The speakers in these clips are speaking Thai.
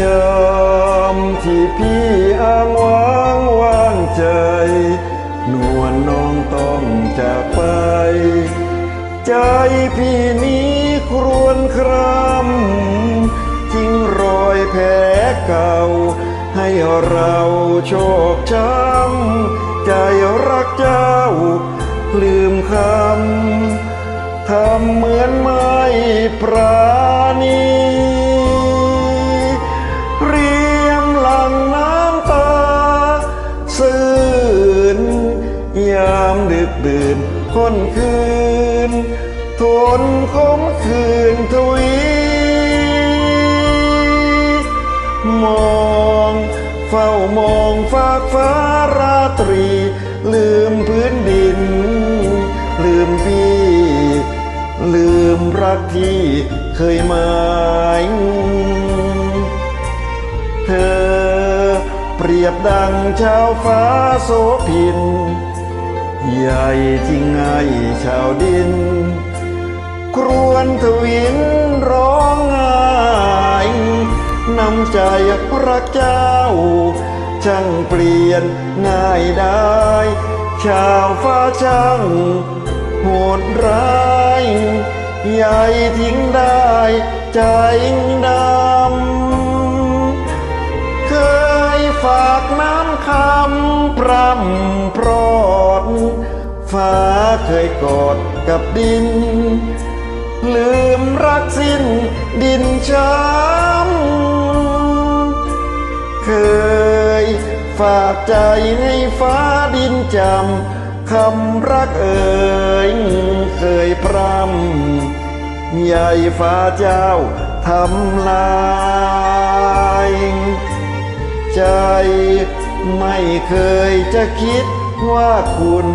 ยามที่พี่อ้างว้างว่างใจ นวลน้องต้องจากไป ใจพี่นี้ครวนครำทิ้งรอยแผลเก่า ให้เราโชคช้ำใจรักเจ้า ลืมคำทำเหมือนไม่ปรา คนคืน ทนคมคืนทวี มองเฝ้ามองฟากฟ้าราตรี ลืมพื้นดิน ลืมพี่ ลืมรักที่เคยหมายเธอเปรียบดังชาวฟ้าโสพิน ใหญ่จริงไงชาวดิน ครวนทวินร้องไห้นำใจรักเจ้า ช่างเปลี่ยนง่ายได้ ชาวฟ้าช่างโหดร้ายใหญ่ทิ้งได้ใจดำเคยฝากน้ำคำพร่ำ ฟ้าเคยกอดกับดิน ลืมรักสิ้นดินช้ำเคยฝากใจให้ฟ้าดินจำคำรักเอ่ยเคยพรำใหญ่ฟ้าเจ้าทำลายใจไม่เคยจะคิดว่าคุณ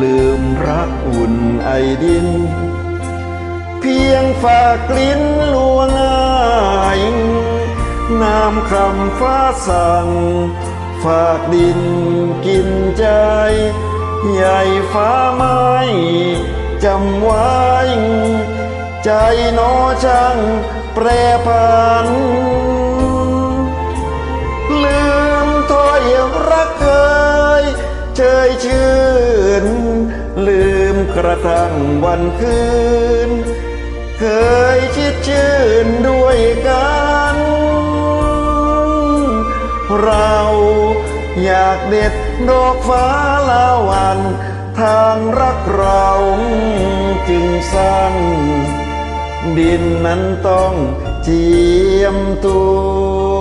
ลืมรักอุ่นไอดิน เพียงฝากกลิ้นลวงอายน้ำคำฟ้าสั่ง ฝากดินกินใจใหญ่ฟ้าไม้จำไว้ ใจนอช่างแปรผัน กระทั่งวันคืน เคยชิดชื่นด้วยกัน เราอยากเด็ดดอกฟ้าละวัน ทางรักเราจึงสั้นดินนั้นต้องเจียมตัว